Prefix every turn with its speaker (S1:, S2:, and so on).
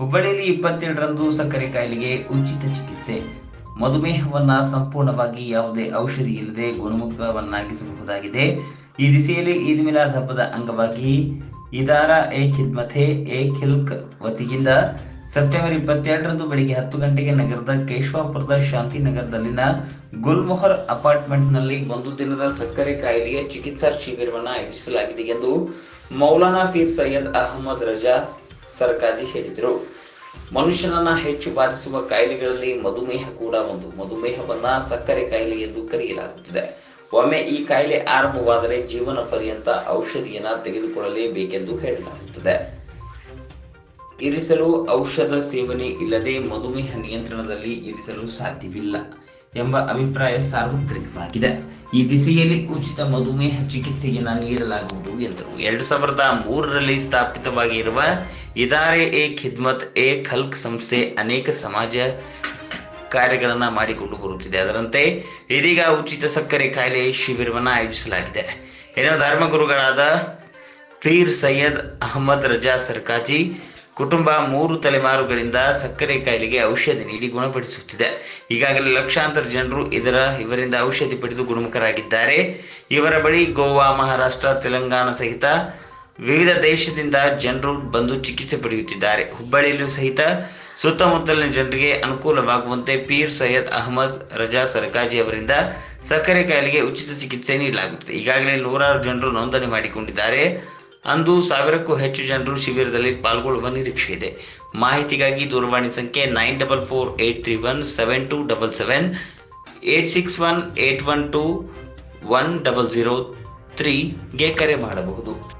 S1: ಹುಬ್ಬಳ್ಳಿಯಲ್ಲಿ ಇಪ್ಪತ್ತೆರಡರಂದು ಸಕ್ಕರೆ ಕಾಯಿಲೆಗೆ ಉಚಿತ ಚಿಕಿತ್ಸೆ. ಮಧುಮೇಹವನ್ನ ಸಂಪೂರ್ಣವಾಗಿ ಯಾವುದೇ ಔಷಧಿ ಇಲ್ಲದೆ ಗುಣಮುಖವನ್ನಾಗಿಸಬಹುದಾಗಿದೆ. ಈ ದಿಸೆಯಲ್ಲಿ ಈದ್ ಮಿಲಾದ್ ಹಬ್ಬದ ಅಂಗವಾಗಿ ಇದಾರ ಎ ಖಿದ್ಮತೆ ಎ ಖಿಲ್ಕ್ ವತಿಯಿಂದ ಸೆಪ್ಟೆಂಬರ್ ಇಪ್ಪತ್ತೆರಡರಂದು ಬೆಳಿಗ್ಗೆ ಹತ್ತು ಗಂಟೆಗೆ ನಗರದ ಕೇಶವಾಪುರದ ಶಾಂತಿನಗರದಲ್ಲಿನ ಗುಲ್ಮೊಹರ್ ಅಪಾರ್ಟ್ಮೆಂಟ್ನಲ್ಲಿ ಒಂದು ದಿನದ ಸಕ್ಕರೆ ಕಾಯಿಲೆಯ ಚಿಕಿತ್ಸಾ ಶಿಬಿರವನ್ನು ಆಯೋಜಿಸಲಾಗಿದೆ ಎಂದು ಮೌಲಾನಾ ಫೀರ್ ಸೈಯದ್ ಅಹಮದ್ ರಜಾ ಸರ್ಕಾಜಿ ಹೇಳಿದರು. ಮನುಷ್ಯನನ್ನ ಹೆಚ್ಚು ಬಾಧಿಸುವ ಕಾಯಿಲೆಗಳಲ್ಲಿ ಮಧುಮೇಹ ಕೂಡ ಒಂದು. ಮಧುಮೇಹವನ್ನ ಸಕ್ಕರೆ ಕಾಯಿಲೆ ಎಂದು ಕರೆಯಲಾಗುತ್ತದೆ. ಒಮ್ಮೆ ಈ ಕಾಯಿಲೆ ಆರಂಭವಾದರೆ ಜೀವನ ಪರ್ಯಂತ ಔಷಧಿಯನ್ನ ತೆಗೆದುಕೊಳ್ಳಲೇಬೇಕೆಂದು ಹೇಳಲಾಗುತ್ತದೆ. ಇರಿಸಲು ಔಷಧ ಸೇವನೆ ಇಲ್ಲದೆ ಮಧುಮೇಹ ನಿಯಂತ್ರಣದಲ್ಲಿ ಇರಿಸಲು ಸಾಧ್ಯವಿಲ್ಲ ಎಂಬ ಅಭಿಪ್ರಾಯ ಸಾರ್ವತ್ರಿಕವಾಗಿದೆ. ಈ ದಿಸೆಯಲ್ಲಿ ಉಚಿತ ಮಧುಮೇಹ ಚಿಕಿತ್ಸೆಯನ್ನು ನೀಡಲಾಗುವುದು ಎಂದರು. ಎರಡು ಸಾವಿರದ ಮೂರರಲ್ಲಿ ಸ್ಥಾಪಿತವಾಗಿರುವ ಇದಾರೆ ಎ ಖಿದ್ಮತ್ ಎ ಖಲ್ಕ್ ಸಂಸ್ಥೆ ಅನೇಕ ಸಮಾಜ ಕಾರ್ಯಗಳನ್ನು ಮಾಡಿಕೊಂಡು ಬರುತ್ತಿದೆ. ಅದರಂತೆ ಇದೀಗ ಉಚಿತ ಸಕ್ಕರೆ ಕಾಯಿಲೆ ಶಿಬಿರವನ್ನು ಆಯೋಜಿಸಲಾಗಿದೆ. ಇನ್ನು ಧರ್ಮಗುರುಗಳಾದ ಪೀರ್ ಸೈಯದ್ ಅಹಮದ್ ರಜಾ ಸರ್ಕಾಜಿ ಕುಟುಂಬ ಮೂರು ತಲೆಮಾರುಗಳಿಂದ ಸಕ್ಕರೆ ಕಾಯಿಲೆಗೆ ಔಷಧಿ ನೀಡಿ ಗುಣಪಡಿಸುತ್ತಿದೆ. ಈಗಾಗಲೇ ಲಕ್ಷಾಂತರ ಜನರು ಇದರ ಇವರಿಂದ ಔಷಧಿ ಪಡೆದು ಗುಣಮುಖರಾಗಿದ್ದಾರೆ. ಇವರ ಬಳಿ ಗೋವಾ, ಮಹಾರಾಷ್ಟ್ರ, ತೆಲಂಗಾಣ ಸಹಿತ ವಿವಿಧ ದೇಶದಿಂದ ಜನರು ಬಂದು ಚಿಕಿತ್ಸೆ ಪಡೆಯುತ್ತಿದ್ದಾರೆ. ಹುಬ್ಬಳ್ಳಿಯಲ್ಲೂ ಸಹಿತ ಸುತ್ತಮುತ್ತಲಿನ ಜನರಿಗೆ ಅನುಕೂಲವಾಗುವಂತೆ ಪೀರ್ ಸೈಯದ್ ಅಹಮದ್ ರಜಾ ಸರ್ಕಾಜಿ ಅವರಿಂದ ಸಕ್ಕರೆ ಕಾಯಿಲೆಗೆ ಉಚಿತ ಚಿಕಿತ್ಸೆ ನೀಡಲಾಗುತ್ತದೆ. ಈಗಾಗಲೇ ನೂರಾರು ಜನರು ನೋಂದಣಿ ಮಾಡಿಕೊಂಡಿದ್ದಾರೆ. ಅಂದು ಸಾವಿರಕ್ಕೂ ಹೆಚ್ಚು ಜನರು ಶಿಬಿರದಲ್ಲಿ ಪಾಲ್ಗೊಳ್ಳುವ ನಿರೀಕ್ಷೆ ಇದೆ. ಮಾಹಿತಿಗಾಗಿ ದೂರವಾಣಿ ಸಂಖ್ಯೆ nine double four eight three one seven two double seven eight six one eight one two one double zero ತ್ರೀಗೆ ಕರೆ ಮಾಡಬಹುದು.